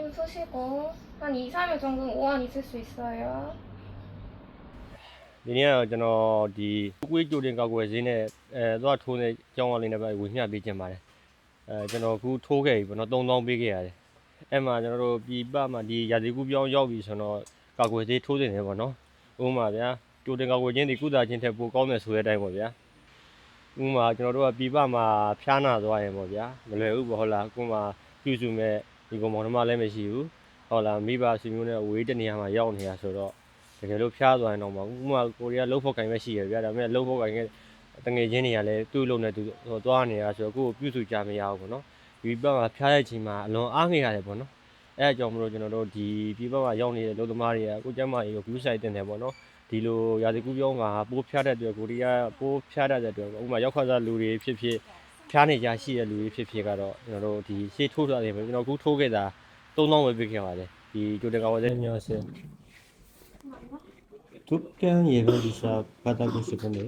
힘쓰시고 한 2, 3일 정도는 오한 있을 수 있어요. ဒီနေ့ကတော့ကျွန်တော်ဒီကွေးကြိုတင်ကောက်ွယ်ဈေးနဲ့အဲသွားထိုးနေကြောင်းဝလေးနဲ့ပဲဝင်မျှပေးခြင်းပါတယ်အဲကျွန်တော်အခုထိုးခဲ့ပြီပေါ့နော်3000ပေးခဲ့ရတယ်အဲ့မှာကျွန်တော်တို့ပြည်ပမှာဒီရာသီကူပြောင်းရောက်ပြီဆိုတော့ကောက်ွယ်ဈေးထိုးနေတယ်ပေါ့နော်ဥပမာဗျာကြိုတင်ကောက်ွယ်ခြင်းဒီကုသခြင်းထက်ပိုကောင်းတယ်ဆိုတဲ့အတိုင်းပေါ့ဗျာဥပမာကျွန်တော်တို့ကပြည်ပမှာဖျားနာသွားရင်ပေါ့ဗျာမလွယ်ဘူးပေါ့ဟုတ်လားကိုယ်မှာပြုစုမဲ့ ဒီကောင်မောင်နှမလည်းမရှိဘူးဟုတ်လားမိဘဆွေမျိုးနဲ့ဝေးတဲ့နေရာမှာရောက်နေတာဆိုတော့တကယ်လို့ဖျားသွားရင်တော့မဟုတ်ဘူးဥပမာကိုရီးယားလှုပ်ဖို့ကင်ပဲရှိရဗျာဒါပေမဲ့လှုပ်ဖို့ကင်ကတငယ်ချင်းတွေကလည်းသူ့လုံနဲ့သူဟိုသွားနေတာဆိုတော့ကိုယ်ကိုပြုစုကြမရဘူးပေါ့နော်ဒီဘက်မှာဖျားတဲ့ချိန်မှာအလွန်အားငယ်ရတယ်ပေါ့နော်အဲအကြောင်းမလို့ကျွန်တော်တို့ဒီဒီဘက်မှာရောက်နေတဲ့လူသမားတွေကကိုကျမ်းမာရေးကို view site တင်တယ်ပေါ့နော်ဒီလိုရာသီကူးပြောင်းမှာပိုးဖျားတဲ့အတွက်ကိုရီးယားပိုးဖျားတတ်တဲ့အတွက်ဥပမာရောက်ခါစားလူတွေဖြစ်ဖြစ် ဖျားနေကြရှိတဲ့လူတွေဖြစ်ဖြစ်ကတော့ကျွန်တော်တို့ဒီရှေ့ထိုးထားတယ်ပဲကျွန်တော်အခုထိုးခဲ့တာ3000ပဲပြခဲ့ပါတယ်ဒီကြိုတင်ကောင်းပါစေ 안녕하세요. 두께한 예배 주사 받아보고 싶은데.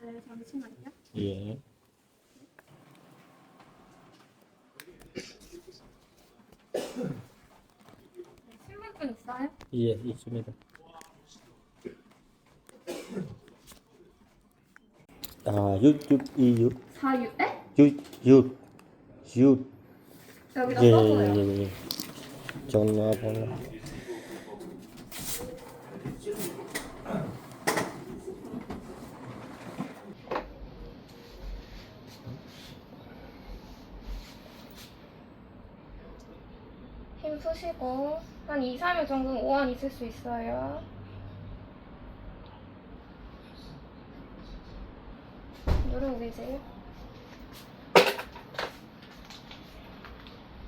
네, 잠시만요. 예. 신분증 있어요? 예, 있습니다. 아, 6, 6, 2, 6, 4유, 에? 6, 6, 6. 여기다 예. 예, 예, 예. 전화번호. 힘쓰시고 한 2, 3일 정도는 오한 있을 수 있어요. 누르고 계세요?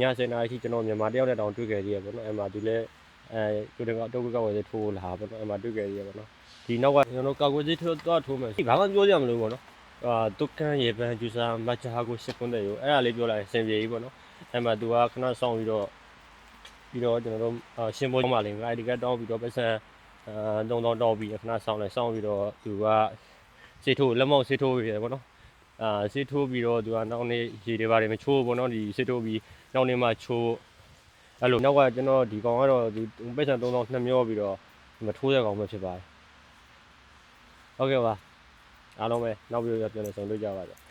ည10နာရီထိကျွန်တော်မြန်မာတယောက်နဲ့တောင်တွေ့ခဲ့သေးရပေါ့နော်အဲ့မှာသူလည်းအဲကိုတကတော့ကောက်ဝယ်ထိုးလာပေါ့နော်အဲ့မှာတွေ့ခဲ့သေးရပေါ့နော်ဒီနောက်ကကျွန်တော်ကောက်ဝယ်ထိုးတော့ထိုးမယ်ဘာမှပြောကြမလို့ပေါ့နော်အာဒုက္ခရေပန်းဂျူစာမချာကိုရှစ်ခွန်းတဲ့ရောအဲ့ဒါလေးပြောလိုက်စင်ပြေကြီးပေါ့နော်အဲ့မှာသူကခဏဆောင်ပြီးတော့ပြီးတော့ကျွန်တော်တို့အာရှင်းဖို့မှလည်း ID card တောင်းပြီးတော့ပတ်စံအာတုံတောင်းတောင်းပြီးခဏဆောင်းလိုက်ဆောင်းပြီးတော့သူကစေးထိုးလက်မောက်စေးထိုးပြီးတယ်ပေါ့နော် အာစေးထိုးပြီးတော့သူကနောက်နေ့ရေတွေပါတယ်မချိုးဘူးပေါ့နော်ဒီစေးထိုးပြီးနောက်နေ့မှချိုးအဲ့လိုနောက်ကကျွန်တော်ဒီကောင်ကတော့ဒီပတ်စံ3000နှစ်မျောပြီးတော့မထိုးတဲ့ကောင်ပဲဖြစ်ပါတယ်ဟုတ်ကဲ့ပါအားလုံးပဲနောက်ပြီးတော့ပြန်လည်ဆုံတွေ့ကြပါကြ